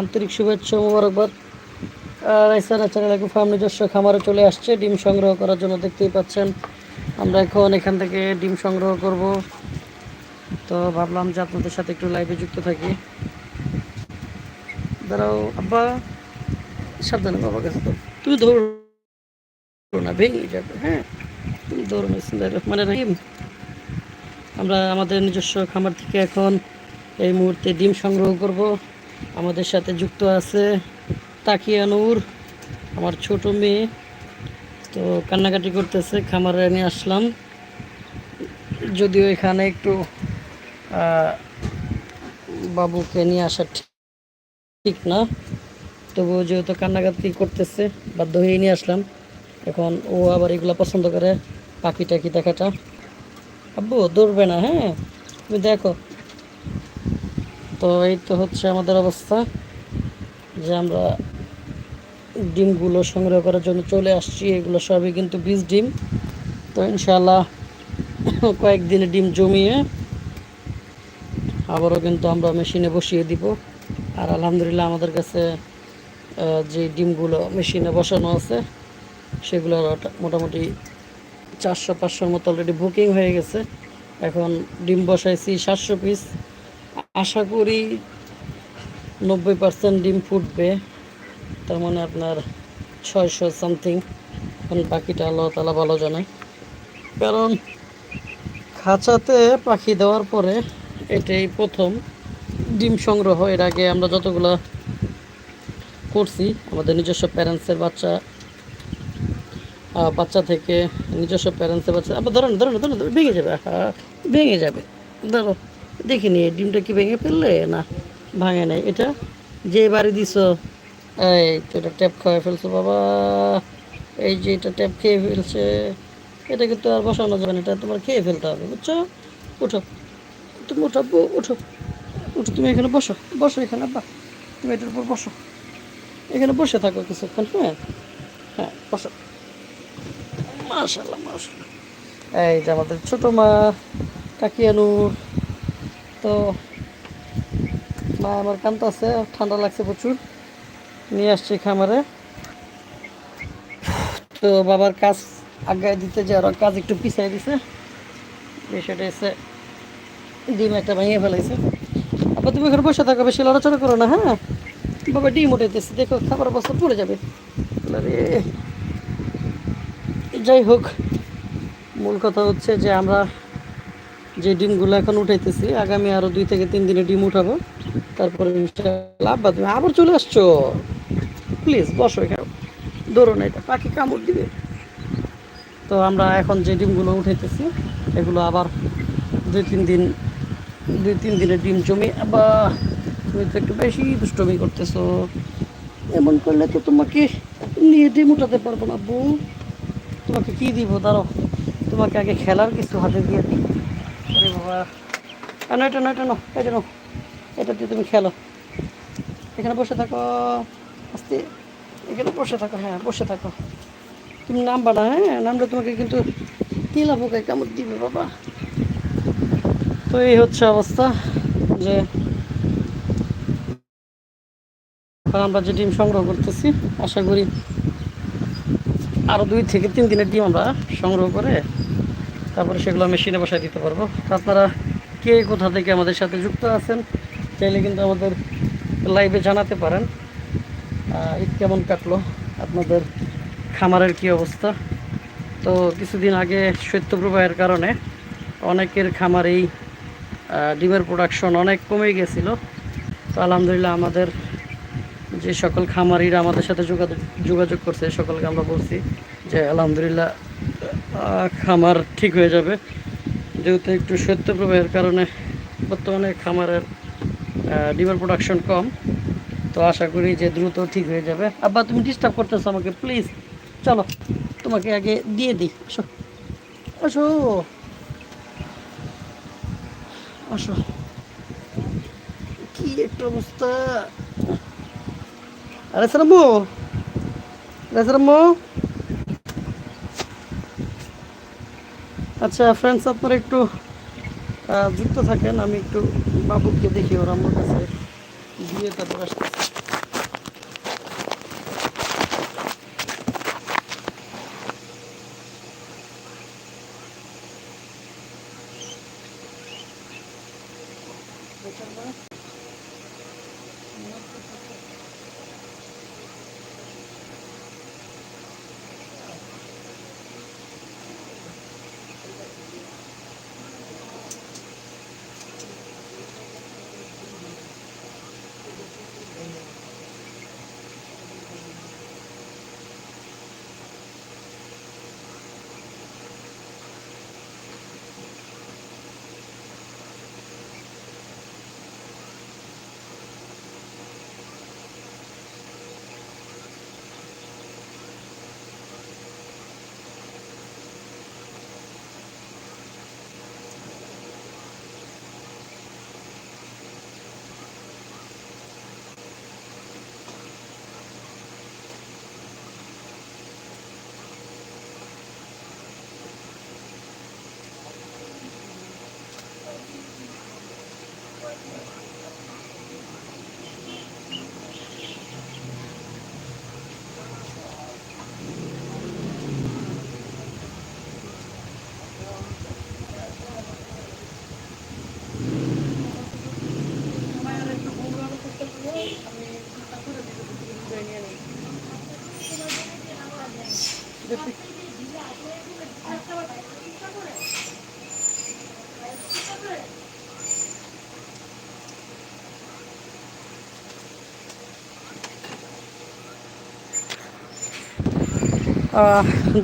আন্তরিক শুভেচ্ছা মোবারকবাদ। রাইসানা চ্যানেল এখন ফার্ম নিজস্ব খামারে চলে আসছে, ডিম সংগ্রহ করার জন্য দেখতেই পাচ্ছেন। আমরা এখন এখান থেকে ডিম সংগ্রহ করব। তো ভাবলাম যে আপনাদের সাথে একটু লাইভে যুক্ত থাকি। দাঁড়াও, আব্বা। সাবধানে, বাবা কাছে তো। তুই ধরো না, ভেঙে যাবে হ্যাঁ? তুমি ধরো মানে রহিম, আমরা আমাদের নিজস্ব খামার থেকে এখন এই মুহূর্তে ডিম সংগ্রহ করব। আমাদের সাথে যুক্ত আছে তাকিয়া নূর, আমার ছোট মেয়ে। তো কান্নাকাটি করতেছে, খামারে নিয়ে আসলাম। যদিও এখানে একটু বাবুকে নিয়ে আসা ঠিক- না। তবুও যেহেতু কান্নাকাটি করতেছে, বাধ্য হয়ে নিয়ে আসলাম। এখন ও আবার এগুলো পছন্দ করে পাখি টাকি দেখাটা। আব্বু, দৌড়বে না হ্যাঁ? তুমি দেখো। তো এই তো হচ্ছে আমাদের অবস্থা যে আমরা ডিমগুলো সংগ্রহ করার জন্য চলে আসছি। এগুলো সবই কিন্তু বীজ ডিম। তো ইনশাল্লাহ কয়েকদিনে ডিম জমিয়ে আবারও কিন্তু আমরা মেশিনে বসিয়ে দিব। আর আলহামদুলিল্লাহ আমাদের কাছে যে ডিমগুলো মেশিনে বসানো আছে, সেগুলো মোটামুটি চারশো পাঁচশোর মতো অলরেডি বুকিং হয়ে গেছে। এখন ডিম বসাইছি সাতশো পিস আশা করি নব্বই পার্সেন্ট ডিম ফুটবে তার মানে আপনার ছয়শো সামথিং এখন বাকিটা আল্লাহ তালা ভালো জানে। কারণ খাঁচাতে পাখি দেওয়ার পরে এটাই প্রথম ডিম সংগ্রহ। এর আগে আমরা যতগুলো করছি আমাদের নিজস্ব প্যারেন্টসের বাচ্চা বাচ্চা থেকে নিজস্ব প্যারেন্টসের বাচ্চা আবার ধরো না ধরো না ধরো না, ভেঙে যাবে ভেঙে যাবে। ধরো দেখিনি ডিমটা কি ভেঙে ফেললে? না, ভাঙে নাই। এটা যে বাড়ি দিছ? এই, তো এটা ট্যাপ খাওয়াই ফেলছো বাবা। এই যে এটা ট্যাপ খেয়ে ফেলছে। এটা কিন্তু আর বসানো যাবে না, এটা তোমার খেয়ে ফেলতে হবে, বুঝছ? উঠো। তুমি উঠো উঠো। উঠো, তুমি এখানে বসো বসো এখানে আব্বা। তুমি এটার উপর বসো। এখানে বসে থাকো কিছুক্ষণ হ্যাঁ? হ্যাঁ বসো। মাশাল্লাহ মাশাল্লাহ এই যে আমাদের ছোটো মা কাকিয়ানুর তো মা আমার কান্ত আছে, ঠান্ডা লাগছে প্রচুর। নিয়ে আসছি খামারে। তো বাবার কাজ আগায় দিতে যে ওরা কাজ একটু পিছাই দিছে। বিষয়টা এসে ডিম একটা ভেঙে ফেলাইছে। আবার তুমি এখানে বসে থাকো, বেশি লড়াচড়া করো না হ্যাঁ? বাবা, ডিম উঠাইতেছে দেখো খাবার বস্তা পড়ে যাবে। যাই হোক, মূল কথা হচ্ছে যে আমরা যে ডিমগুলো এখন উঠাইতেছি, আগামী আরও দুই থেকে তিন দিনে ডিম উঠাবো। তারপরে ইনশাআল্লাহ আব্বা, তুমি আবার চলে আসছো? প্লিজ বসো এখানে। ধরো না এটা, পাখি কামড় দিবে। তো আমরা এখন যে ডিমগুলো উঠাইতেছি, এগুলো আবার দুই তিন দিন, দুই তিন দিনের ডিম জমি। আবার তুমি তো একটু বেশি দুষ্টমি করতেছো। এমন করলে তো তোমাকে নিয়ে ডিম উঠাতে পারব না, বউ। তোমাকে কী দিব দাঁড়ো তোমাকে আগে খেলার কিছু হাতে দিয়ে দিই। আরে বাবা কেন এটা না এটা নো এটা নো এটা দিয়ে তুমি খেলো। এখানে বসে থাকো, আস্তে, এখানে বসে থাকো হ্যাঁ বসে থাকো। তুমি নামবা না হ্যাঁ নামলে তোমাকে কিন্তু তিলা পোকায় কামড় দিবে, বাবা। তো এই হচ্ছে অবস্থা, যে আমরা যে ডিম সংগ্রহ করতেছি, আশা করি আরও দুই থেকে তিন দিনের ডিম আমরা সংগ্রহ করে তারপরে সেগুলো মেশিনে বসায় দিতে পারব। আপনারা কে কোথা থেকে আমাদের সাথে যুক্ত আছেন, চাইলে কিন্তু আমাদের লাইভে জানাতে পারেন। ঈদ কেমন কাটলো? আপনাদের খামারের কি অবস্থা? তো কিছুদিন আগে শৈত্যপ্রবাহের কারণে অনেকের খামারেই ডিমের প্রোডাকশন অনেক কমে গেছিল। তো আলহামদুলিল্লাহ আমাদের যে সকল খামারিরা আমাদের সাথে যোগাযোগ যোগাযোগ করছে, সকলকে আমরা বলছি যে আলহামদুলিল্লাহ খামার ঠিক হয়ে যাবে। যেহেতু একটু শৈত্যপ্রবাহের কারণে বর্তমানে খামারের ডিমের প্রোডাকশন কম, তো আশা করি যে দ্রুত ঠিক হয়ে যাবে। আব্বা, তুমি ডিস্টার্ব করতেছো আমাকে প্লিজ চলো, তোমাকে আগে দিয়ে দিই। আসো। আসো। আসো। কি একটা অবস্থা। আরে সারাম্মু আরে সারাম্মু। আচ্ছা ফ্রেন্ডস আপনারা একটু যুক্ত থাকেন, আমি একটু বাবুকে দেখি, ওর আমার কাছে দিয়ে তারপর আসতেছি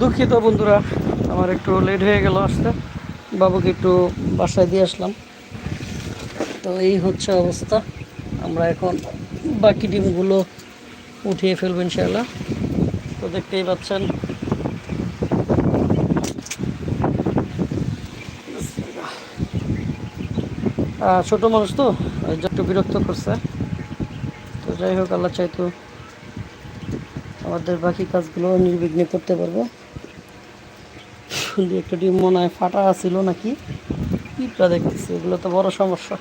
দুঃখিত বন্ধুরা, আমার একটু লেট হয়ে গেল আসতে। বাবুকে একটু বাসায় দিয়ে আসলাম। তো এই হচ্ছে অবস্থা। আমরা এখন বাকি ডিমগুলো উঠিয়ে ফেলব ইনশাল্লাহ তো দেখতেই পাচ্ছেন। ছোট মানুষ তো, একটু বিরক্ত করছে। তো যাই হোক, আল্লাহ চাইতো আমাদের বাকি কাজগুলো নির্বিঘ্নে করতে পারব। দু একটা ডিম মনে হয় ফাটা ছিল নাকি? পিঁপড়া দেখতেছি, এগুলো তো বড় সমস্যা।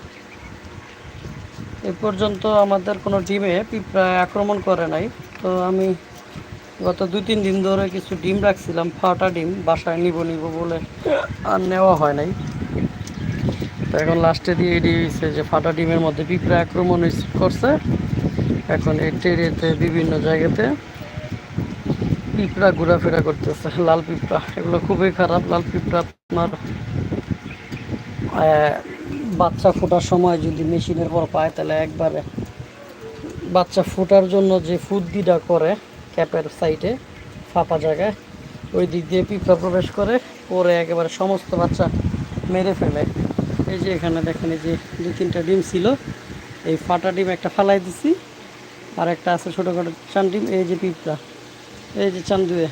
এ পর্যন্ত আমাদের কোনো ডিমে পিঁপড়া আক্রমণ করে নাই। তো আমি গত দুই তিন দিন ধরে কিছু ডিম রাখছিলাম, ফাটা ডিম, বাসায় নিব নিব বলে আর নেওয়া হয় নাই। তো এখন লাস্টে দিয়ে এডি হয়েছে যে ফাটা ডিমের মধ্যে পিঁপড়া আক্রমণ করছে। এখন এই টেরিতে বিভিন্ন জায়গাতে পিঁপড়া ঘোরাফেরা করতেছে, লাল পিঁপড়া, এগুলো খুবই খারাপ, লাল পিঁপড়া আপনার বাচ্চা ফোটার সময় যদি মেশিনের পর পায়, তাহলে একবারে বাচ্চা ফোটার জন্য যে ফুদ্দিটা করে ক্যাপের সাইডে, ফাঁপা জায়গায়, ওই দিক দিয়ে পিঁপড়া প্রবেশ করে, পরে একেবারে সমস্ত বাচ্চা মেরে ফেলে। এই যে এখানে দেখেন, এই যে দু তিনটা ডিম ছিল, এই ফাটা ডিম একটা ফালাই দিছি, আর একটা আছে ছোটোখাটো চান ডিম, এই যে পিঁপড়া। এই যে চান্দুয়ে,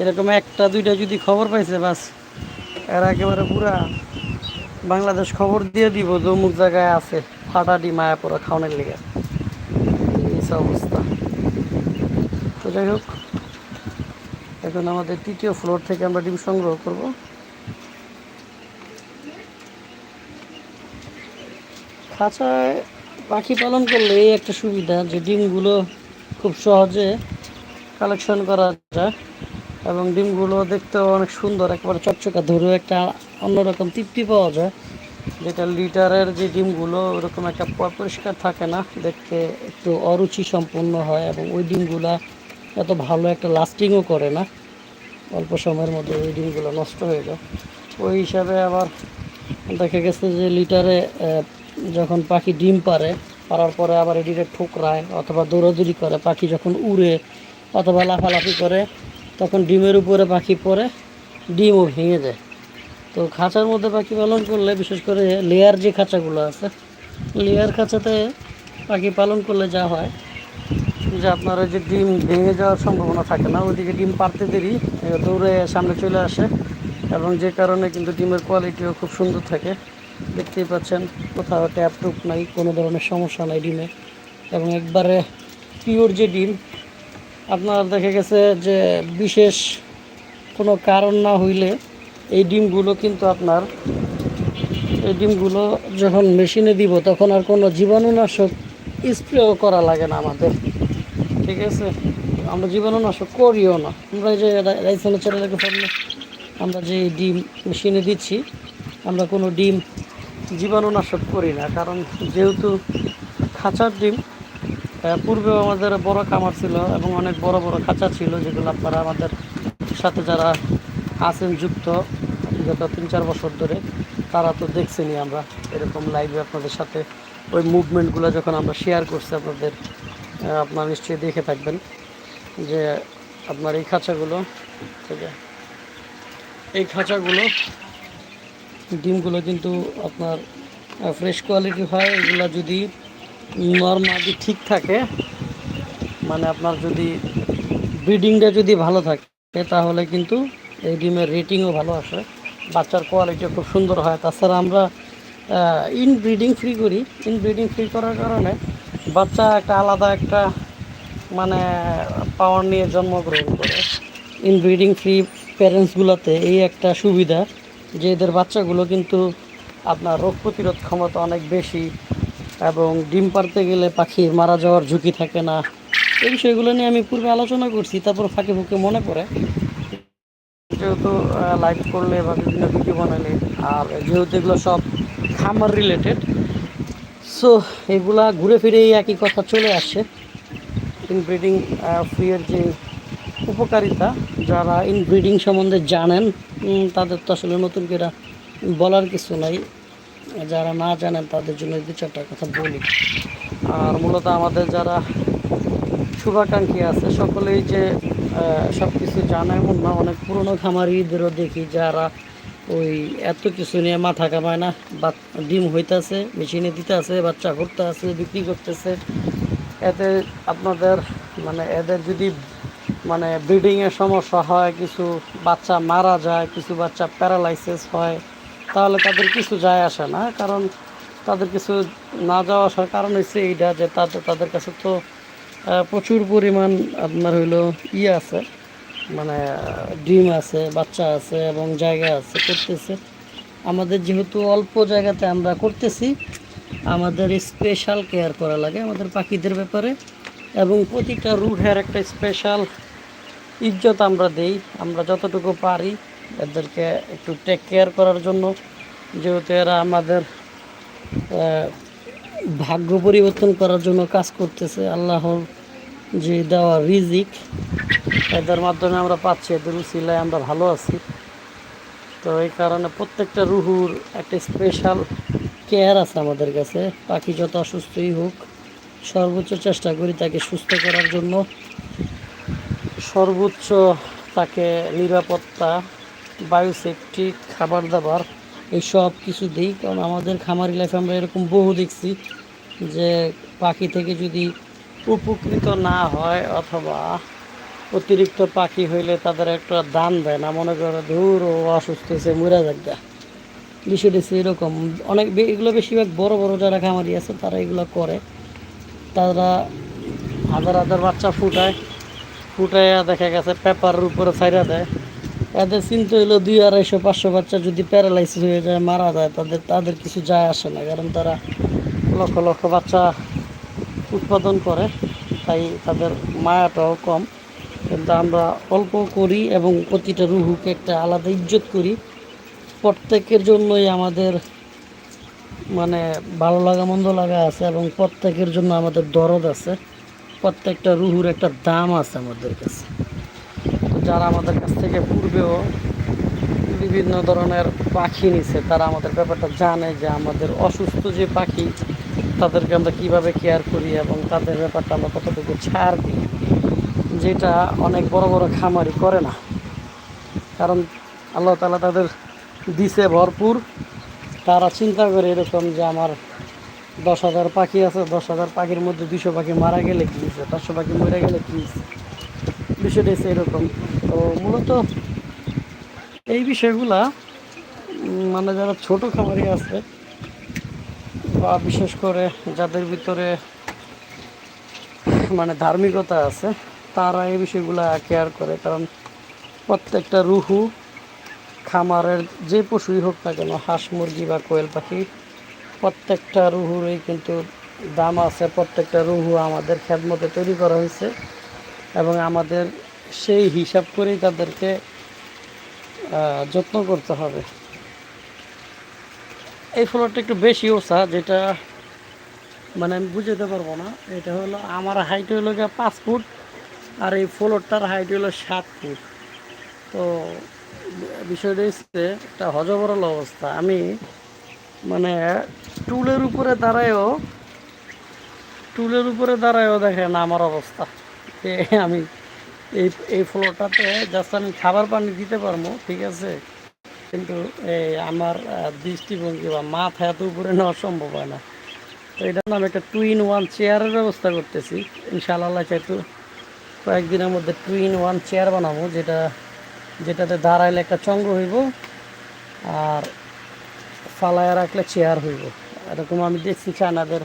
এরকম একটা, দুইটা যদি খবর পাইছে, বাস। এরা একেবারে পুরা বাংলাদেশ খবর দিয়ে দিব, যে অমুক জায়গায় আছে ফাটা ডিম আয়া পড়া খাওয়ানোর লেগে অবস্থা। তো যাই হোক, এখন আমাদের তৃতীয় ফ্লোর থেকে আমরা ডিম সংগ্রহ করব। খাঁচায় পাখি পালন করলে এই একটা সুবিধা, যে ডিমগুলো খুব সহজে কালেকশন করা যায় এবং ডিমগুলো দেখতেও অনেক সুন্দর, একবারে চকচকা ধরেও একটা অন্যরকম তৃপ্তি পাওয়া যায়। যেটা লিটারের যে ডিমগুলো, ওরকম একটা পরিষ্কার থাকে না, দেখতে একটু অরুচি সম্পন্ন হয় এবং ওই ডিমগুলো এত ভালো একটা লাস্টিংও করে না। অল্প সময়ের মধ্যে ওই ডিমগুলো নষ্ট হয়ে যায়। ওই হিসাবে আবার দেখা গেছে যে লিটারে যখন পাখি ডিম পারে পারার পরে আবার এদিকে ঠোকরায় অথবা দৌড়াদৌড়ি করে, পাখি যখন উড়ে অথবা লাফালাফি করে, তখন ডিমের উপরে পাখি পড়ে, ডিমও ভেঙে যায়। তো খাঁচার মধ্যে পাখি পালন করলে, বিশেষ করে লেয়ার যে খাঁচাগুলো আছে, লেয়ার খাঁচাতে পাখি পালন করলে যা হয়, যে আপনার ওই যে ডিম ভেঙে যাওয়ার সম্ভাবনা থাকে না, ওইদিকে ডিম পারতে দেরি দৌড়ে সামনে চলে আসে, এবং যে কারণে কিন্তু ডিমের কোয়ালিটিও খুব সুন্দর থাকে। দেখতেই পাচ্ছেন, কোথাও ট্যাপ টুপ নাই, কোনো ধরনের সমস্যা নাই ডিমে, এবং একবারে পিওর যে ডিম আপনার দেখা গেছে যে বিশেষ কোনো কারণ না হইলে এই ডিমগুলো কিন্তু আপনার, এই ডিমগুলো যখন মেশিনে দিব তখন আর কোনো জীবাণুনাশক স্প্রেও করা লাগে না আমাদের, ঠিক আছে? আমরা জীবাণুনাশক করিও না। আমরা এই যে রাইসনের চ্যানেলের সামনে আমরা যে ডিম মেশিনে দিচ্ছি, আমরা কোনো ডিম জীবাণুনাশক করি না। কারণ যেহেতু খাঁচার ডিম পূর্বেও আমাদের বড় খামার ছিল এবং অনেক বড় বড় খাঁচা ছিল, যেগুলো আপনারা আমাদের সাথে যারা আছেন যুক্ত, গত তিন চার বছর ধরে, তারা তো দেখছেনি আমরা এরকম লাইভে আপনাদের সাথে ওই মুভমেন্টগুলো যখন আমরা শেয়ার করছি, আপনাদের আপনারা নিশ্চয়ই দেখে থাকবেন যে আপনার এই খাঁচাগুলো আছে এই খাঁচাগুলো, ডিমগুলো কিন্তু আপনার ফ্রেশ কোয়ালিটি হয়, এগুলো যদি নর্মালি ঠিক থাকে মানে আপনার যদি ব্রিডিংটা যদি ভালো থাকে, তাহলে কিন্তু এই ডিমের রেটিংও ভালো আসে। বাচ্চার কোয়ালিটিও খুব সুন্দর হয়। তাছাড়া আমরা ইন ব্রিডিং ফ্রি করি। ইন ব্রিডিং ফ্রি করার কারণে বাচ্চা একটা আলাদা একটা মানে পাওয়ার নিয়ে জন্মগ্রহণ করে। ইন ব্রিডিং ফ্রি প্যারেন্টসগুলোতে এই একটা সুবিধা যে এদের বাচ্চাগুলো কিন্তু আপনার রোগ প্রতিরোধ ক্ষমতা অনেক বেশি এবং ডিম পারতে গেলে পাখির মারা যাওয়ার ঝুঁকি থাকে না। এই বিষয়গুলো নিয়ে আমি পূর্বে আলোচনা করছি, তারপর ফাঁকে ফুঁকে মনে পড়ে। যেহেতু লাইভ করলে বা বিভিন্ন ভিডিও বানালে, আর যেহেতু এগুলো সব খামার রিলেটেড সো এগুলা ঘুরে ফিরে এই একই কথা চলে আসে ইনব্রিডিং ফ্রিয়ের যে উপকারিতা, যারা ইনব্রিডিং সম্বন্ধে জানেন তাদের তো আসলে নতুন করে বলার কিছু নাই। যারা না জানেন, তাদের জন্য দু চারটা কথা বলি। আর মূলত আমাদের যারা শুভাকাঙ্ক্ষী আছে, সকলেই যে সব কিছু জানে, এমন না, অনেক পুরনো খামারিদেরও দেখি যারা ওই এত কিছু নিয়ে মাথা কামায় না। বা ডিম হইতাছে, মেশিনে দিতে আছে বাচ্চা করতে আছে বিক্রি করতেছে। এতে আপনাদের মানে এদের যদি মানে ব্রিডিংয়ের সমস্যা হয়, কিছু বাচ্চা মারা যায়, কিছু বাচ্চা প্যারালাইসিস হয় তাহলে তাদের কিছু যায় আসে না, কারণ তাদের কিছু না যাওয়া আসার কারণ হচ্ছে এইটা যে তাদের তাদের কাছে তো প্রচুর পরিমাণ আপনার হইল ইয়ে আছে মানে ডিম আছে, বাচ্চা আছে এবং জায়গা আছে করতেছে। আমাদের যেহেতু অল্প জায়গাতে আমরা করতেছি, আমাদের স্পেশাল কেয়ার করা লাগে আমাদের পাখিদের ব্যাপারে এবং প্রতিটা রুহের একটা স্পেশাল ইজ্জত আমরা দেই, আমরা যতটুকু পারি। এদেরকে একটু টেক কেয়ার করার জন্য, যেহেতু এরা আমাদের ভাগ্য পরিবর্তন করার জন্য কাজ করতেছে। আল্লাহর যে দেওয়া রিজিক, এদের মাধ্যমে আমরা পাচ্ছি, এদের উচিলায় আমরা ভালো আছি। তো এই কারণে প্রত্যেকটা রুহুর একটা স্পেশাল কেয়ার আছে আমাদের কাছে। পাখি যত অসুস্থই হোক, সর্বোচ্চ চেষ্টা করি তাকে সুস্থ করার জন্য। সর্বোচ্চ তাকে নিরাপত্তা বায়ু সেফটি খাবার দাবার এই সব কিছু দিই। কারণ আমাদের খামারি লাইফে আমরা এরকম বহু দেখছি যে, পাখি থেকে যদি উপকৃত না হয় অথবা অতিরিক্ত পাখি হইলে তাদের একটা দান দেয় না, মনে করে ধুর, ও অসুস্থ হয়েছে, মরে যাক। বিষয়টা এরকম। অনেক এগুলো বেশিরভাগ বড় বড় যারা খামারি আছে, তারা এগুলো করে। তারা হাজার হাজার বাচ্চা ফুটায়। ফুটাইয়া দেখা গেছে পেপারের উপরে ছাইরা দেয়। এদের চিন্তা হইল দুই আড়াইশো, পাঁচশো বাচ্চা যদি প্যারালাইসিস হয়ে যায়, মারা যায়, তাদের তাদের কিছু যায় আসে না। কারণ তারা লক্ষ লক্ষ বাচ্চা উৎপাদন করে, তাই তাদের মায়াটাও কম। কিন্তু আমরা অল্প করি এবং প্রতিটা রুহুকে একটা আলাদা ইজ্জত করি। প্রত্যেকের জন্যই আমাদের মানে ভালো লাগা, মন্দ লাগা আছে এবং প্রত্যেকের জন্য আমাদের দরদ আছে। প্রত্যেকটা রুহুর একটা দাম আছে আমাদের কাছে। যারা আমাদের কাছ থেকে পূর্বেও বিভিন্ন ধরনের পাখি নিছে, তারা আমাদের ব্যাপারটা জানে যে আমাদের অসুস্থ যে পাখি, তাদেরকে আমরা কীভাবে কেয়ার করি এবং তাদের ব্যাপারটা আমরা কতটুকু ছাড় দিই, যেটা অনেক বড় বড় খামারি করে না। কারণ আল্লাহ তালা তাদের দিছে ভরপুর। তারা চিন্তা করে এরকম যে আমার দশ হাজার পাখি আছে, দশ হাজার পাখির মধ্যে দুশো পাখি মারা গেলে কী হয়েছে, পাঁচশো পাখি মরে গেলে কী হয়েছে? বিষয়টা হচ্ছে এরকম। তো মূলত এই বিষয়গুলা মানে যারা ছোট খামারি আছে, বা বিশেষ করে যাদের ভিতরে মানে ধার্মিকতা আছে, তারা এই বিষয়গুলা কেয়ার করে। কারণ প্রত্যেকটা রুহু খামারের যে পশুই হোক না কেন, হাঁস, মুরগি বা কোয়েল পাখি, প্রত্যেকটা রুহুরই কিন্তু দাম আছে, প্রত্যেকটা রুহু আমাদের খেদমতে তৈরি করা হয়েছে। এবং আমাদের সেই হিসাব করেই তাদেরকে যত্ন করতে হবে। এই ফ্লোরটা একটু বেশি ওসা, যেটা মানে আমি বুঝাতে পারব না। এটা হলো, আমার হাইট হলো গিয়ে পাঁচ ফুট আর এই ফ্লোরটার হাইট হলো সাত ফুট। তো বিষয়টা হচ্ছে একটা হজবরল অবস্থা। আমি মানে টুলের উপরে দাঁড়ায়ও, টুলের উপরে দাঁড়ায়ও দেখেন আমার অবস্থা। আমি এই এই ফ্লোরটাতে জাস্ট আমি খাবার পানি দিতে পারব, ঠিক আছে? কিন্তু এই আমার দৃষ্টিভঙ্গি বা মাথা এত উপরে নেওয়া সম্ভব হয় না। তো এটার আমি একটা টু ইন ওয়ান চেয়ারের ব্যবস্থা করতেছি। ইনশাআল্লাহ চাইতো কয়েকদিনের মধ্যে টু ইন ওয়ান চেয়ার বানাবো, যেটা, যেটাতে দাঁড়াইলে একটা চঙ্গ হইব আর ফালায় রাখলে চেয়ার হইব। এরকম আমি দেখছি চায়নাদের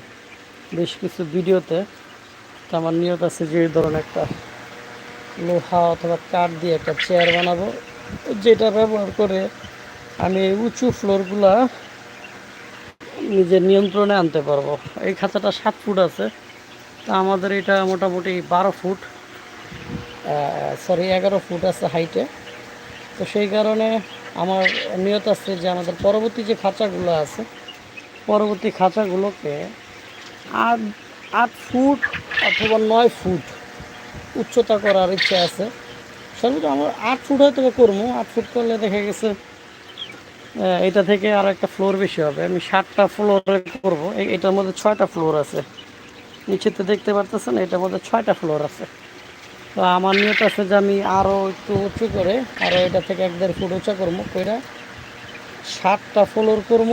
বেশ কিছু ভিডিওতে তো আমার নিয়ত আছে যে এই ধরনের একটা লোহা অথবা কাঠ দিয়ে একটা চেয়ার বানাবো। যেটা ব্যবহার করে আমি উঁচু ফ্লোরগুলা নিজের নিয়ন্ত্রণে আনতে পারব। এই খাঁচাটা সাত ফুট আছে। তা আমাদের এটা মোটামুটি বারো ফুট সরি এগারো ফুট আছে হাইটে তো সেই কারণে আমার নিয়ত আছে যে আমাদের পরবর্তী যে খাঁচাগুলো আছে, পরবর্তী খাঁচাগুলোকে আট আট ফুট অথবা নয় ফুট উচ্চতা করার ইচ্ছা আছে। সর্বোচ্চ আমরা আট ফুট হয়তো করব। আট ফুট করলে দেখা গেছে এটা থেকে আর একটা ফ্লোর বেশি হবে। আমি সাতটা ফ্লোরে করব। এটার মধ্যে ছয়টা ফ্লোর আছে। নিচেতে দেখতে পারতেছেন, এটার মধ্যে ছয়টা ফ্লোর আছে। তো আমার নিয়ত আছে যে আমি আরও একটু উঁচু করে আরও এটা থেকে এক দেড় ফুট উঁচা করব, কইরা সাতটা ফ্লোর করব।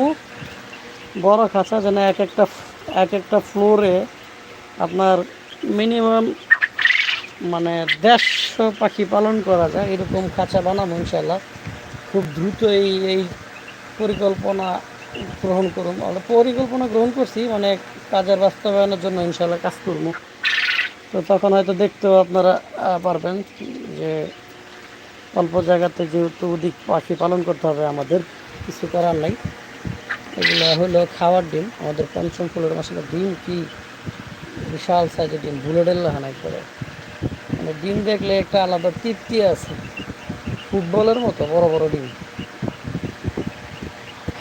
বড় খাঁচা যেন এক একটা এক একটা ফ্লোরে আপনার মিনিমাম মানে দেড়শো পাখি পালন করা যায়, এরকম খাঁচা বানাবো ইনশাল্লাহ খুব দ্রুত এই এই পরিকল্পনা গ্রহণ করুন। আমরা পরিকল্পনা গ্রহণ করছি মানে কাজের বাস্তবায়নের জন্য ইনশাল্লাহ কাজ করব। তো তখন হয়তো দেখতেও আপনারা পারবেন যে অল্প জায়গাতে যেহেতু অধিক পাখি পালন করতে হবে, আমাদের কিছু করার নাই। এগুলো হলো খাওয়ার ডিম, আমাদের পঞ্চম ফুলের মশলা, ডিম কি বিশাল সাইজের ডিম বুলেটের লাহানা করে মানে ডিম দেখলে একটা আলাদা তৃপ্তি আছে। ফুটবলের মতো বড় বড় ডিম।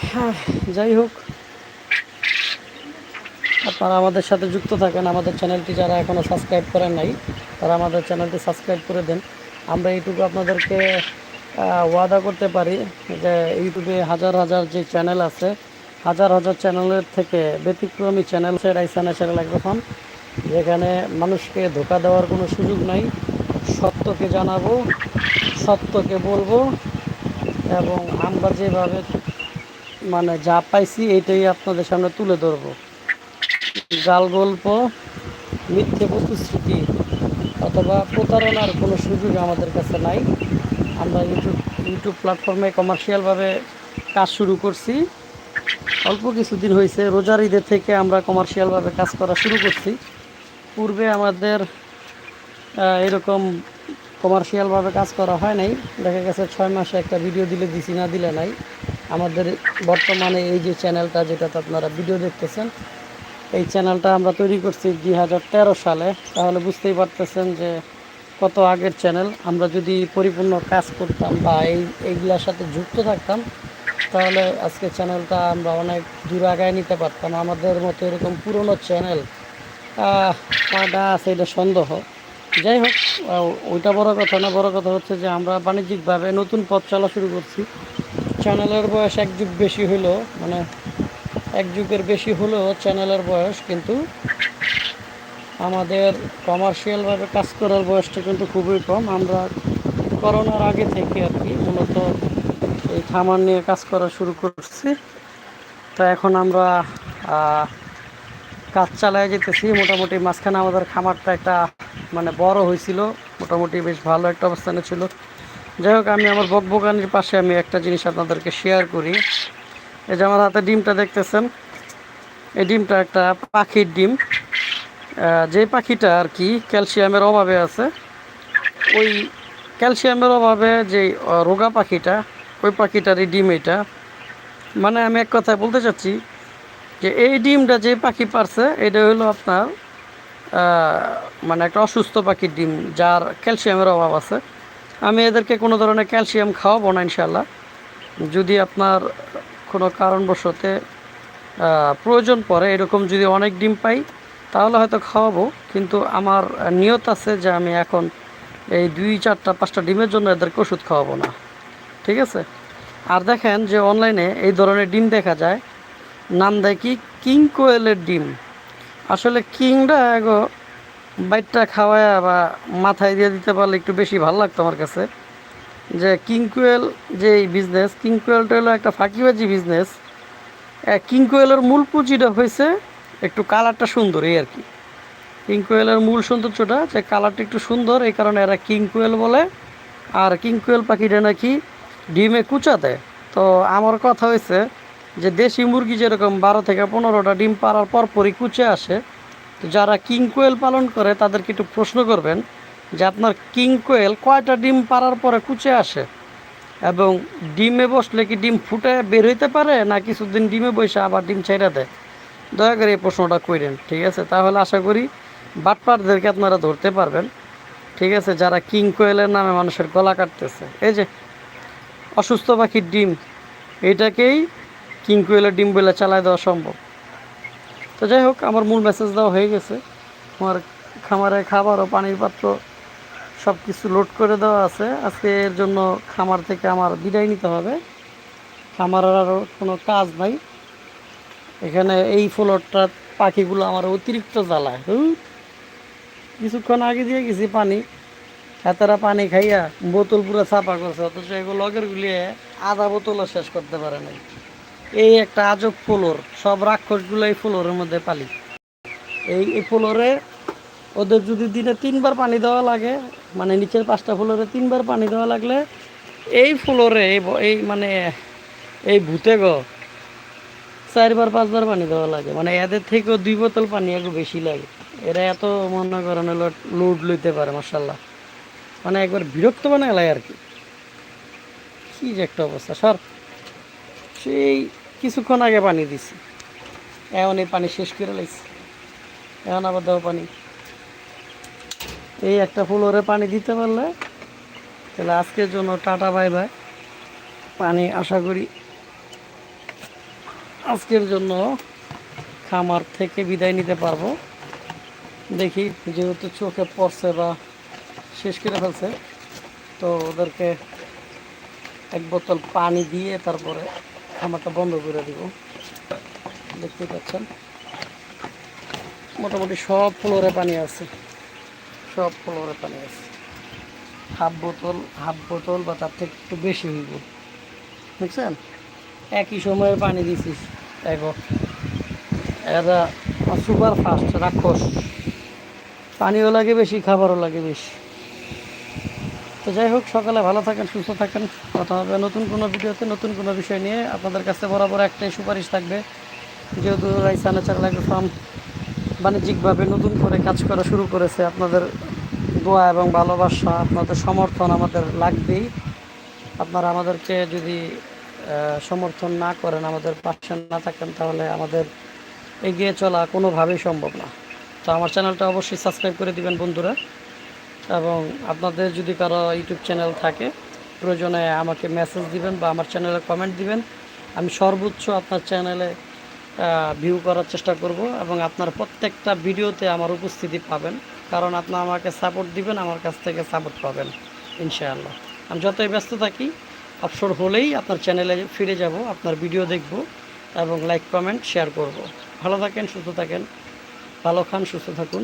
হ্যাঁ যাই হোক। আপনারা আমাদের সাথে যুক্ত থাকেন। আমাদের চ্যানেলটি যারা এখনও সাবস্ক্রাইব করেন নাই, তারা আমাদের চ্যানেলটি সাবস্ক্রাইব করে দেন। আমরা এইটুকু আপনাদেরকে ওয়াদা করতে পারি যে ইউটিউবে হাজার হাজার যে চ্যানেল আছে, হাজার হাজার চ্যানেলের থেকে ব্যতিক্রমী চ্যানেল সে রাইসা ন্যাচারাল একরকম। যেখানে মানুষকে ধোকা দেওয়ার কোনো সুযোগ নাই। সত্যকে জানাব, সত্যকে বলব এবং আমরা যেভাবে মানে যা পাইছি এটাই আপনাদের সামনে তুলে ধরবো। জাল গল্প, মিথ্যে প্রতিশ্রুতি অথবা প্রতারণার কোনো সুযোগ আমাদের কাছে নাই। আমরা ইউটিউব ইউটিউব প্ল্যাটফর্মে কমার্শিয়ালভাবে কাজ শুরু করছি। অল্প কিছুদিন হয়েছে রোজার ঈদের থেকে আমরা কমার্শিয়ালভাবে কাজ করা শুরু করছি। পূর্বে আমাদের এরকম কমার্শিয়ালভাবে কাজ করা হয় নাই। দেখা গেছে ছয় মাসে একটা ভিডিও দিলে দিছি, না দিলে নাই। আমাদের বর্তমানে এই যে চ্যানেলটা যেটাতে আপনারা ভিডিও দেখতেছেন, এই চ্যানেলটা আমরা তৈরি করছি দুই হাজার তেরো সালে। তাহলে বুঝতেই পারতেছেন যে কত আগের চ্যানেল আমরা যদি পরিপূর্ণ কাজ করতাম বা এই, এইগুলোর সাথে যুক্ত থাকতাম, তাহলে আজকে চ্যানেলটা আমরা অনেক দূর আগায় নিতে পারতাম। আমাদের মতো এরকম পুরনো চ্যানেল কয়টা আছে এটা সন্দেহ। যাই হোক ওইটা বড় কথা না, বড় কথা হচ্ছে যে আমরা বাণিজ্যিকভাবে নতুন পথ চলা শুরু করছি। চ্যানেলের বয়স এক যুগ বেশি হলো মানে এক যুগের বেশি হলেও চ্যানেলের বয়স, কিন্তু আমাদের কমার্শিয়ালভাবে কাজ করার বয়সটা কিন্তু খুবই কম। আমরা করোনার আগে থেকে আর কি মূলত এই খামার নিয়ে কাজ করা শুরু করছি। তো এখন আমরা কাজ চালায় যেতেছি। মোটামুটি মাঝখানে আমাদের খামারটা একটা মানে বড় হয়েছিল। মোটামুটি বেশ ভালো একটা অবস্থানে ছিল। যাই হোক, আমি আমার বকবগানির পাশে আমি একটা জিনিস আপনাদেরকে শেয়ার করি। এই যে আমার হাতে ডিমটা দেখতেছেন। এই ডিমটা একটা পাখির ডিম। যে পাখিটা আর কি ক্যালসিয়ামের অভাবে আছে, ওই ক্যালসিয়ামের অভাবে যে রোগা পাখিটা, ওই পাখিটার এই ডিম এটা। মানে আমি এক কথায় বলতে চাচ্ছি যে এই ডিমটা যে পাখি পারছে, এটা হলো আপনার মানে একটা অসুস্থ পাখির ডিম, যার ক্যালসিয়ামের অভাব আছে। আমি এদেরকে কোনো ধরনের ক্যালসিয়াম খাওয়াবো না ইনশাল্লাহ যদি আপনার কোনো কারণবশতে প্রয়োজন পড়ে, এরকম যদি অনেক ডিম পাই, তাহলে হয়তো খাওয়াবো। কিন্তু আমার নিয়ত আছে যে আমি এখন এই দুই, চারটা, পাঁচটা ডিমের জন্য এদেরকে ওষুধ খাওয়াবো না। ঠিক আছে? আর দেখেন যে অনলাইনে এই ধরনের ডিম দেখা যায়। নাম দেয় কি? কিং কোয়েলের ডিম। আসলে কিংটা এগো বাইটটা খাওয়ায় বা মাথায় দিয়ে দিতে পারলে একটু বেশি ভালো লাগতো আমার কাছে। যে কিংকুয়েল যে এই বিজনেস কিংকুয়েলটা হলো একটা ফাঁকিবাজি বিজনেস কিংকুয়েলের মূল পুঁজিটা হয়েছে একটু কালারটা সুন্দর, এই আর কি। কিংকুয়েলের মূল সৌন্দর্যটা যে কালারটা একটু সুন্দর, এই কারণে এরা কিংকুয়েল বলে। আর কিংকুয়েল পাখিটা নাকি ডিমে কুচা দেয়। তো আমার কথা হয়েছে যে দেশি মুরগি যেরকম বারো থেকে পনেরোটা ডিম পাড়ার পর পরই কুচে আসে, তো যারা কিং কোয়েল পালন করে তাদেরকে একটু প্রশ্ন করবেন যে আপনার কিং কোয়েল কয়টা ডিম পাড়ার পরে কুচে আসে? এবং ডিমে বসলে কি ডিম ফুটে বের হইতে পারে না কিছুদিন ডিমে বসে আবার ডিম ছেড়ে দেয়? দয়া করে এই প্রশ্নটা করেন, ঠিক আছে? তাহলে আশা করি বাটপারদেরকে আপনারা ধরতে পারবেন। ঠিক আছে, যারা কিং কোয়েলের নামে মানুষের গলা কাটতেছে। এই যে, অসুস্থ পাখির ডিম, এটাকেই কিং কোয়েলের ডিম বলে চালায় দেওয়া সম্ভব। তো যাই হোক, আমার মূল মেসেজ দেওয়া হয়ে গেছে। আমার খামারে খাবার ও পানির পাত্র সব কিছু লোড করে দেওয়া আছে। আজকে এর জন্য খামার থেকে আমার বিদায় নিতে হবে। খামারের আরও কোনো কাজ নাই। এখানে এই ফ্লোরটা পাখিগুলো আমার অতিরিক্ত জ্বালায়। কিছুক্ষণ আগে দিয়ে গেছি পানি। হাতারা পানি খাইয়া বোতল পুরো চাপা করছে, অথচ এগুলো লগের গুলিয়ে আধা বোতলও শেষ করতে পারে নাই। এই একটা আজব ফ্লোর, সব রাক্ষসগুলো এই ফ্লোরের মধ্যে পালি এই এই ফ্লোরে ওদের যদি দিনে তিনবার পানি দেওয়া লাগে মানে নিচের পাঁচটা ফ্লোরে তিনবার পানি দেওয়া লাগলে, এই ফ্লোরে, এই এই মানে এই ভূতে গো, চারবার, পাঁচবার পানি দেওয়া লাগে। মানে এদের থেকেও দুই বোতল পানি একটু বেশি লাগে। এরা এত মনে করেন লোড লইতে পারে মার্শাল্লাহ মানে একবার বিরক্ত বানায় লাগে আর কি। কি যে একটা অবস্থা। সর, সেই কিছুক্ষণ আগে পানি দিছি। এখন এই পানি শেষ করে লাইছি। এখন আবার দেওয়া পানি। এই একটা ফ্লোরে পানি দিতে পারলে, তাহলে আজকের জন্য টাটা, বাই বাই। পানি আশা করি আজকের জন্য খামার থেকে বিদায় নিতে পারব। দেখি যেহেতু চোখে পড়ছে বা শেষ করে ফেলছে, তো ওদেরকে এক বোতল পানি দিয়ে তারপরে খামারটা বন্ধ করে দিব। দেখতে পাচ্ছেন? মোটামুটি সব ফ্লোরে পানি আছে। সব ফ্লোরে পানি আছে। হাফ বোতল হাফ বোতল বা তার থেকে একটু বেশি হইব। বুঝছেন একই সময়ে পানি দিছিস দেখো এরা সুপার ফাস্ট রাক্ষস। পানিও লাগে বেশি, খাবারও লাগে বেশি। তো যাই হোক, সকালে ভালো থাকেন, সুস্থ থাকেন। কথা হবে নতুন কোনো ভিডিওতে, নতুন কোনো বিষয় নিয়ে। আপনাদের কাছে বরাবর একটাই সুপারিশ থাকবে যেহেতু রাইসা ন্যাচারাল অ্যাগ্রো ফার্ম বাণিজ্যিকভাবে নতুন করে কাজ করা শুরু করেছে। আপনাদের দোয়া এবং ভালোবাসা, আপনাদের সমর্থন আমাদের লাগবেই। আপনারা আমাদেরকে যদি সমর্থন না করেন, আমাদের পাশে না থাকেন, তাহলে আমাদের এগিয়ে চলা কোনোভাবেই সম্ভব না। তো আমার চ্যানেলটা অবশ্যই সাবস্ক্রাইব করে দিবেন বন্ধুরা। এবং আপনাদের যদি কারও ইউটিউব চ্যানেল থাকে, প্রয়োজনে আমাকে মেসেজ দিবেন বা আমার চ্যানেলে কমেন্ট দিবেন। আমি সর্বোচ্চ আপনার চ্যানেলে ভিউ করার চেষ্টা করব এবং আপনার প্রত্যেকটা ভিডিওতে আমার উপস্থিতি পাবেন। কারণ আপনার আমাকে সাপোর্ট দিবেন, আমার কাছ থেকে সাপোর্ট পাবেন, ইনশাআল্লাহ। আমি যতই ব্যস্ত থাকি, অবসর হলেই আপনার চ্যানেলে ফিরে যাব, আপনার ভিডিও দেখব এবং লাইক কমেন্ট শেয়ার করব। ভালো থাকেন, সুস্থ থাকেন। ভালো খান, সুস্থ থাকুন।